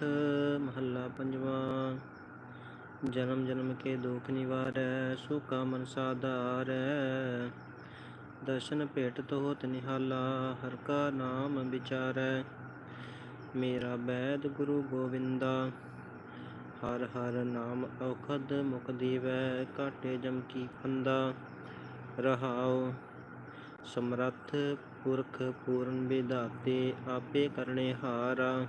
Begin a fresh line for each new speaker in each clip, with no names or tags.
ਸੋਰਠ ਮਹੱਲਾ ਪੰਜਵਾਂ। ਜਨਮ ਜਨਮ ਕੇ ਦੁਖ ਨਿਵਾਰੈ, ਸੁਖਾ ਮਨ ਸਾਧਾਰੈ ਦਰਸ਼ਨ ਭੇਟ ਹੋਤ ਨਿਹਾਲਾ, ਹਰ ਕਾ ਨਾਮ ਵਿਚਾਰੈ। ਮੇਰਾ ਬੈਦ ਗੁਰੂ ਗੋਵਿੰਦਾ, ਹਰ ਹਰ ਨਾਮ ਔਖਦ ਮੁਖ ਦੀਵੈ। ਕਾਟੇ ਜਮ ਕੀ ਖੰਦਾ ਰਹਾਉ, ਸਮਰੱਥ ਪੁਰਖ ਪੂਰਨ ਵਿਧਾਤੇ ਆਪੇ ਕਰਨੇ ਹਾਰਾ।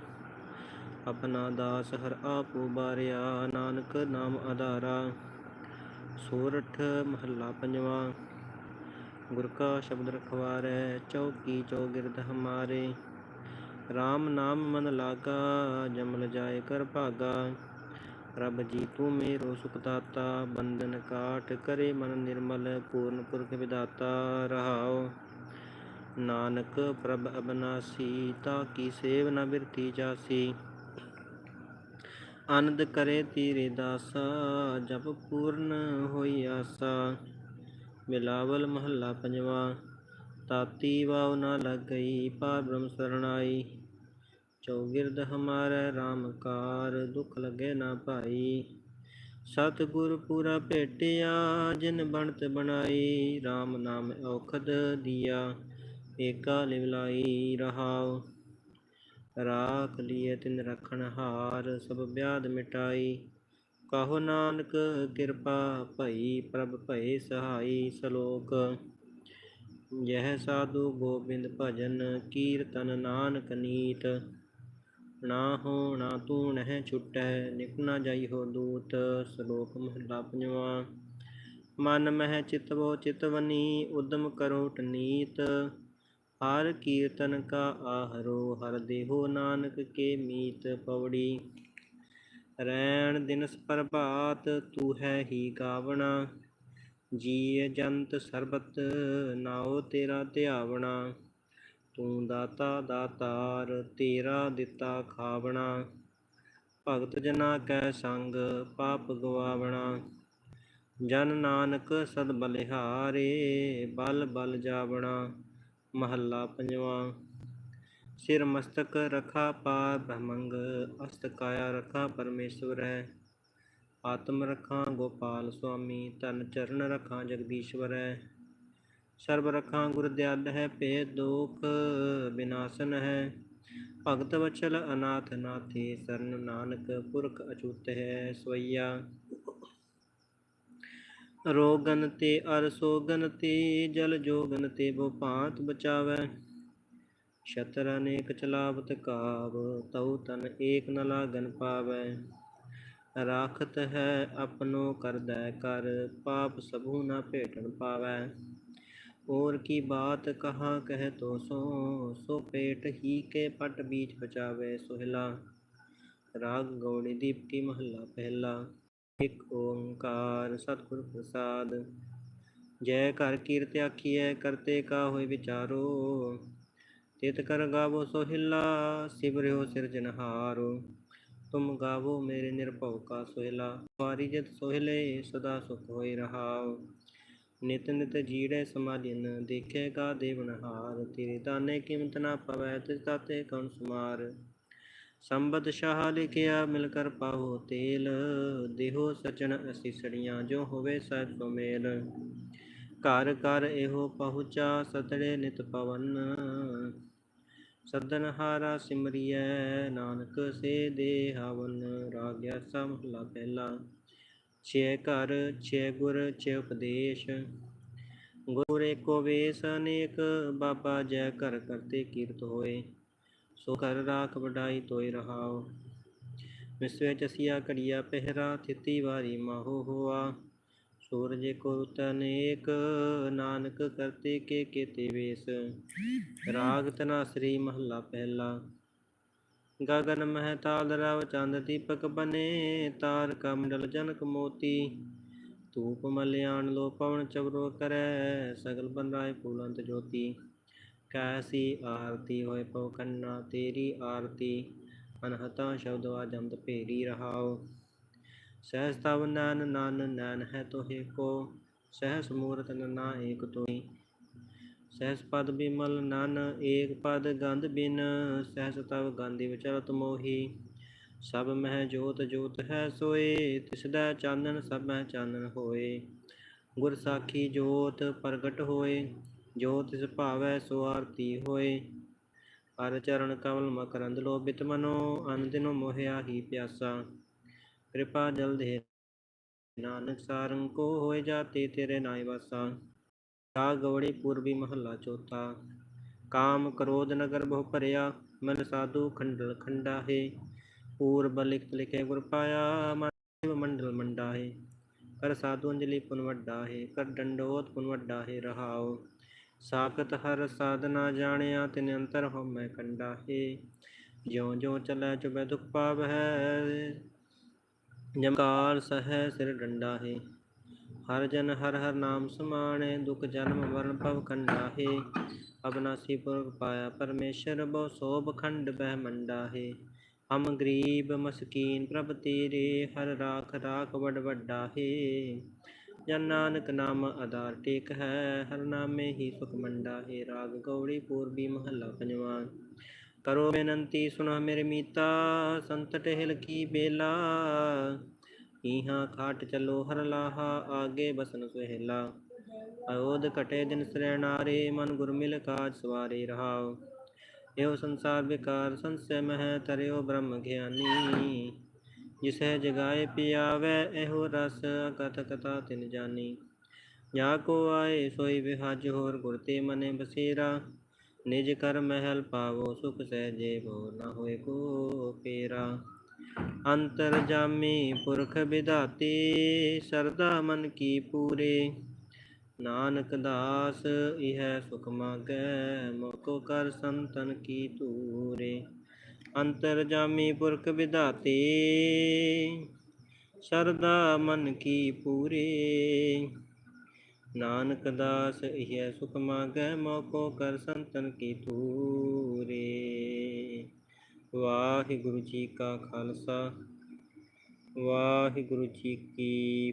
ਆਪਣਾ ਦਾਸ ਹਰ ਆਪ ਬਾਰਿਆ। ਨਾਨਕ ਨਾਮ ਆਧਾਰਾ। ਸੋਰਠ ਮਹੱਲਾ ਪੰਜਵਾਂ। ਗੁਰ ਕਾ ਸ਼ਬਦ ਰਖਵਾਰੈ, ਚੌਕੀ ਚੌਗਿਰਦ ਹਮਾਰੇ। RAM ਨਾਮ ਮਨ ਲਾਗਾ, ਜਮਲ ਜਾਏ ਕਰ ਭਾਗਾ। ਰੱਬ ਜੀ ਤੂੰ ਮੇਰੋ ਸੁਖ ਦਾਤਾ, ਬੰਧਨ ਕਾਟ ਕਰੇ ਮਨ ਨਿਰਮਲ, ਪੂਰਨ ਪੁਰਖ ਵਿਦਾਤਾ ਰਹਾਓ ਨਾਨਕ ਪ੍ਰਭ ਅਬਨਾਸੀ, ਤਾ ਕੀ ਸੇਵ ਨ ਬਿਰਤੀ ਜਾਸੀ। ਆਨੰਦ ਕਰੇ ਤੀਰੇ ਦਾਸਾ, ਜਪ ਪੂਰਨ ਹੋਈ ਆਸਾ। ਬਿਲਾਵਲ ਮਹੱਲਾ ਪੰਜਵਾ, ਤਾਤੀ ਵਾਉ ਨਾ ਲੱਗਈ ਪਾਰ ਬ੍ਰਹਮ ਸਰਣਾਈ ਚੌਗਿਰਦ ਹਮਾਰੇ RAM ਕਾਰ, ਦੁਖ ਲਗੇ ਨਾ ਭਾਈ। ਸਤਿਗੁਰ ਪੂਰਾ ਭੇਟਿਆ, ਜਿਨ ਬਣਤ ਬਣਾਈ। RAM ਨਾਮ ਔਖਦ ਦੀਆ, ਏਕਾ ਲਿਵਲਾਈ ਰਹਾਉ। ਰਾਖ ਲਿਏ ਤਿਨ ਰਖਣ ਹਾਰ, ਸਭ ਵਿਆਦ ਮਿਟਾਈ। ਕਹੋ ਨਾਨਕ, ਕਿਰਪਾ ਭਈ, ਪ੍ਰਭ ਭਏ ਸਹਾਈ ਸ਼ਲੋਕ। ਯਹ ਸਾਧੂ ਗੋਬਿੰਦ ਭਜਨ, ਕੀਰਤਨ ਨਾਨਕ ਨੀਤ। ਨਾ ਹੋ, ਨਾ ਤੂੰ ਨਹਿ ਛੁਟੈ, ਨਿਕ ਨਾ ਜਾਈ ਹੋ ਦੂਤ, ਸ਼ਲੋਕ ਮਹਲਾ ਪੰਜਵਾ। ਮਨ ਮਹਿ ਚਿਤਵੋ ਚਿਤਵਨੀ, ਉਦਮ ਕਰੋ ਟਨੀਤ। ਹਰ ਕੀਰਤਨ ਕਾ ਆਹਰੋ, ਹਰ ਦੇਹੋ ਨਾਨਕ ਕੇ ਮੀਤ ਪਵੜੀ। ਰੈਣ ਦਿਨਸ ਪ੍ਰਭਾਤ, ਤੂੰ ਹੈ ਹੀ ਗਾਵਣਾ। ਜੀਅ ਜੰਤ ਸਰਬਤ, ਨਾਉ ਤੇਰਾ ਧਿਆਵਣਾ। ਤੂੰ ਦਾਤਾ ਦਾਤਾਰ, ਤੇਰਾ ਦਿੱਤਾ ਖਾਵਣਾ। ਭਗਤ ਜਨਾ ਕੈ ਸੰਗ, ਪਾਪ ਗਵਾਵਣਾ। ਜਨ ਨਾਨਕ ਸਦ ਬਲਿਹਾਰੇ, ਬਲ ਬਲ ਜਾਵਣਾ। ਮਹੱਲਾ ਪੰਜਵਾਂ। ਸਿਰ ਮਸਤਕ ਰਖਾ ਪਾ ਬ੍ਰਹਮੰਗ ਅਸਤ ਕਾਇਆ ਰਖਾ ਪਰਮੇਸ਼ਵਰ ਹੈ। ਆਤਮ ਰਖਾਂ ਗੋਪਾਲ ਸੁਆਮੀ ਤਨ ਚਰਨ ਰਖਾਂ ਜਗਦੀਸ਼ਵਰ ਹੈ। ਸਰਬ ਰਖਾਂ ਗੁਰਦਿਆਲ ਹੈ, ਭੇਦ ਦੋਖ ਬਿਨਾਸਨ ਹੈ। ਭਗਤ ਵਚਲ ਅਨਾਥ ਨਾਥੇ, ਸਰਨ ਨਾਨਕ ਪੁਰਖ ਅਚੂਤ ਹੈ ਸਵਈਆ। ਰੋਗਨ ਤੇ ਅਰ ਸੋਗਨ ਤੇ, ਜਲ ਜੋਗਨ ਤੇ ਬੋ ਭਾਂਤ ਬਚਾਵੈ। ਸ਼ਤਰ ਅਨੇਕ ਚਲਾਵਤ ਕਾਵ, ਤਉ ਤਨ ਏਕ ਨ ਲਾਗਨ ਪਾਵੈ। ਰਾਖਤ ਹੈ ਆਪਨੋ ਕਰਦੈ ਕਰ, ਪਾਪ ਸਭੂ ਨ ਭੇਟਣ ਪਾਵੈ। ਔਰ ਕੀ ਬਾਤ ਕਹਾ ਕਹਿ ਤੋ ਸੋ ਸੋ ਪੇਟ ਹੀ ਕੇ ਪਟ ਬੀਜ ਬਚਾਵੇ ਸੋਹਿਲਾ। ਰਾਗ ਗੌੜੀ ਦੀਪਤੀ ਮਹੱਲਾ ਪਹਿਲਾ। ਇਕ ਓੰਕਾਰ ਸਤਿਗੁਰ ਪ੍ਰਸਾਦ। ਜੈ ਕਰ ਕੀਰਤ ਆਖੀਐ, ਕਰਤੇ ਕਾ ਹੋਏ ਵਿਚਾਰੋ। ਤਿਤ ਕਰ ਗਾਵੋ ਸੋਹਿਲਾ ਸਿਵਰਿਓ ਸਿਰਜਨਹਾਰੋ ਤੁਮ ਗਾਵੋ ਮੇਰੇ ਨਿਰਭਉ ਕਾ ਸੋਹਿਲਾ। ਵਾਰੀ ਜਤ ਸੋਹਿਲੇ, ਸਦਾ ਸੁਖ ਹੋਇ ਰਹਾਉ। ਨਿਤ ਨਿਤ ਜੀੜੇ ਸਮਾਲਿਨ ਦੇਖੇਗਾ ਦੇਵਨਹਾਰ। ਤੇਰੇ ਦਾਨੇ ਕੀਮਤ ਨਾ ਪਵੈ, ਤਿਸ ਤਾਤੇ ਕੌਣ ਸੁਮਾਰ। ਸੰਬਤ ਸ਼ਾਹ ਲਿਖਿਆ, ਮਿਲ ਕਰ ਪਾਹੋ ਤੇਲ। ਦੇਹੋ ਸਚਨ ਅਸੀਸੜੀਆਂ ਜੋ ਹੋਵੇ ਸਹਿਬ ਸੁਮੇਲ ਘਰ ਘਰ ਇਹੋ ਪਹੁੰਚਾ, ਸਤੜੇ ਨਿਤ ਪਵਨ। ਸਦਨ ਹਾਰਾ ਸਿਮਰਿਐ, ਨਾਨਕ ਸੇ ਦੇ ਹਵਨ। ਰਾਗਿਆ ਸਮਹਲਾ ਪਹਿਲਾ। ਛੇ ਘਰ, ਛੇ ਗੁਰ, ਛੇ ਉਪਦੇਸ਼। ਗੁਰ ਏਕੋ ਵੇਸ, ਅਨੇਕ ਬਾਬਾ ਜੈ ਘਰ ਕਰਤੇ ਕੀਰਤ ਹੋਏ। ਸੋ ਕਰ ਰਾਖ ਵਡਾਈ ਤੋਇ ਰਹਾਓ। ਵਿਸਵੇ ਚਸੀਆ ਘੜੀਆ ਪਹਿਰਾ, ਥਿਤੀ ਵਾਰੀ ਮਾਹੋ ਹੋਆ। ਸੂਰਜ ਕੋ ਤਨੇਕ ਨਾਨਕ ਕਰਤੇ ਕੇ ਕੇਤੇ ਵੇਸ। ਰਾਗ ਤਨਾ ਸ੍ਰੀ ਮਹੱਲਾ ਪਹਿਲਾ। ਗਗਨ ਮਹਿ ਤਾਲ ਰਵ ਚੰਦ ਦੀਪਕ ਬਨੇ, ਤਾਰ ਕਮੰਡਲ ਜਨਕ ਮੋਤੀ। ਧੂਪ ਮਲਿਆਣ ਲੋ ਪਵਨ ਚਵਰੋ ਕਰੈ, ਸਗਲ ਬੰਦਾਏ ਫੂਲੰਤ ਜੋਤੀ। ਕੈਸੀ ਆਰਤੀ ਹੋਏ ਪਉ ਕੰਨਾ, ਤੇਰੀ ਆਰਤੀ। ਅਨਹਤਾ ਸ਼ਬਦ ਆਜੰਤ ਭੇਰੀ ਰਹਾਉ ਸਹਿਸ ਤਵ ਨੈਨ ਨਨ ਨੈਨ ਹੈ ਤੋਹਿ ਕੋ ਸਹਿਸ ਮੂਰਤ ਨਨਾ ਏਕ ਤੋਈ ਸਹਿਸ ਪਦ ਬਿਮਲ ਨਨ ਏਕ ਪਦ ਗੰਧ ਬਿਨ। ਸਹਿਸ ਤਵ ਗਾਂਧੀ ਵਿਚਰਤ ਮੋਹੀ। ਸਭ ਮਹਿ ਜੋਤ ਜੋਤ ਹੈ ਸੋਏ। ਤਿਸਦਾ ਚਾਨਣ ਸਭ ਮਹਿ ਚਾਨਣ ਹੋਏ। ਗੁਰ ਸਾਖੀ ਜੋਤ ਪ੍ਰਗਟ ਹੋਏ। ਜੋ ਤਿਸ ਭਾਵੈ ਸੋ ਆਰਤੀ ਹੋਏ। ਹਰ ਚਰਨ ਕਮਲ ਮਕਰੰਦ ਲੋਭਿਤ ਮਨੋ ਅਨਦਿਨੋ ਮੋਹਿਆ ਹੀ ਪਿਆਸਾ। ਕਿਰਪਾ ਜਲ ਦੇ ਨਾਨਕ ਸਾਰੰਗ ਕੋ ਹੋਏ ਜਾਤੇ ਤੇਰੇ ਨਾਇ ਵਾਸਾ। ਰਾ ਗਵੜੀ ਪੂਰਬੀ ਮਹੱਲਾ ਚੌਥਾ। ਕਾਮ ਕਰੋਧ ਨਗਰ ਬਹੁ ਭਰਿਆ, ਮਨ ਸਾਧੂ ਖੰਡਲ ਖੰਡਾ ਹੈ ਪੂਰਬ ਲਿਖ ਲਿਖੇ ਗੁਰ ਪਾਇਆ, ਮਨ ਮੰਡਲ ਮੰਡਾ ਹੈ ਕਰ ਸਾਧੂ ਅੰਜਲੀ ਪੁਨ ਵੱਡਾ ਹੈ ਕਰ ਡੰਡੋਤ ਪੁਨ ਵੱਡਾ ਹੈ ਰਹਾਓ ਸਾਖਤ ਹਰ ਸਾਧਨਾ ਜਾਣਿਆ, ਤਿਨ ਅੰਤਰ ਹੋ ਮੈਂ ਕੰਡਾ ਹੈ ਜਿਉ ਜਿਉ ਚਲੈ ਚੁਬੈ ਦੁਖ ਪਾਵ ਹੈ ਜਮਕਾਲ ਸਹਿ ਸਿਰ ਡੰਡਾ ਹੈ ਹਰ ਜਨ ਹਰ ਹਰ ਨਾਮ ਸਮਾਣੇ, ਦੁਖ ਜਨਮ ਮਰਨ ਭਵ ਕੰਡਾ ਹੈ ਅਬਨਾਸੀ ਪੁਰਖ ਪਾਇਆ ਪਰਮੇਸ਼ਰ ਬਹੁ ਸੋਭ ਖੰਡ ਬਹਿ ਮੰਡਾ ਹੈ ਹਮ ਗਰੀਬ ਮਸਕੀਨ ਪ੍ਰਭ ਤੇਰੇ, ਹਰ ਰਾਖ ਰਾਖ ਵਡ ਵੱਡਾ ਹੈ ਜਨ ਨਾਨਕ ਨਾਮ ਆਧਾਰ ਟੇਕ ਹੈ, ਹਰ ਨਾਮੇ ਹੀ ਸੁਖ ਮੰਡਾ ਹੈ, ਰਾਗ ਗੌੜੀ ਪੂਰਬੀ ਮਹੱਲਾ ਪੰਜਵਾਂ। ਕਰੋ ਬੇਨੰਤੀ, ਸੁਣਾ ਮੇਰੇ ਮੀਤਾ, ਸੰਤ ਟਹਿਲ ਕੀ ਬੇਲਾ। ਇਹਾਂ ਖਾਟ ਚਲੋ ਹਰ ਲਾਹਾ, ਆਗੇ ਬਸਨ ਸੁਹੇਲਾ। ਅਯੋਧ ਕਟੇ ਦਿਨ ਸਰਣਾਰੇ, ਮਨ ਗੁਰ ਮਿਲ ਕਾਜ ਸਵਾਰੇ ਰਹਾਉ ਇਹੋ ਸੰਸਾਰ ਵਿਕਾਰ ਸੰਸੈ ਮਹਿ, ਤਰਿਓ ਬ੍ਰਹਮ ਗਿਆਨੀ। ਜਿਸੈ ਜਗਾਏ ਪਿਆਵੈ, ਇਹੋ ਰਸ ਕਥ ਕਥਾ ਤਿਨ ਜਾਨੀ। ਜਾ ਕੋ ਆਏ, ਸੋਈ ਵਿਹਜ ਹੋਰ ਗੁਰ ਤੇ ਮਨੇ ਬਸੇਰਾ। ਨਿਜ ਕਰ ਮਹਿਲ ਪਾਵੋ, ਸੁਖ ਸਹਿਜੇ ਬੋ ਨਾ ਹੋਏ ਕੋ ਪੇਰਾ ਅੰਤਰ ਜਾਮੀ ਪੁਰਖ ਵਿਧਾਤੇ, ਸਰਦਾ ਮਨ ਕੀ ਪੂਰੇ। ਨਾਨਕ ਦਾਸ, ਇਹ ਸੁਖ ਮਾਗੈ ਮੋਕੋ ਕਰ ਸੰਤਨ ਕੀ ਤੂਰੇ ਅੰਤਰ ਜਾਮੀ ਪੁਰਖ ਵਿਧਾਤੇ, ਸਰਦਾ ਮਨ ਕੀ ਪੂਰੇ। ਨਾਨਕ ਦਾਸ ਇਹ ਸੁਖ ਮਾਗੈ, ਮੋਕੋ ਕਰ ਸੰਤਨ ਕੀ ਧੂਰੇ। ਵਾਹਿਗੁਰੂ ਜੀ ਕਾ ਖਾਲਸਾ, ਵਾਹਿਗੁਰੂ ਜੀ ਕੀ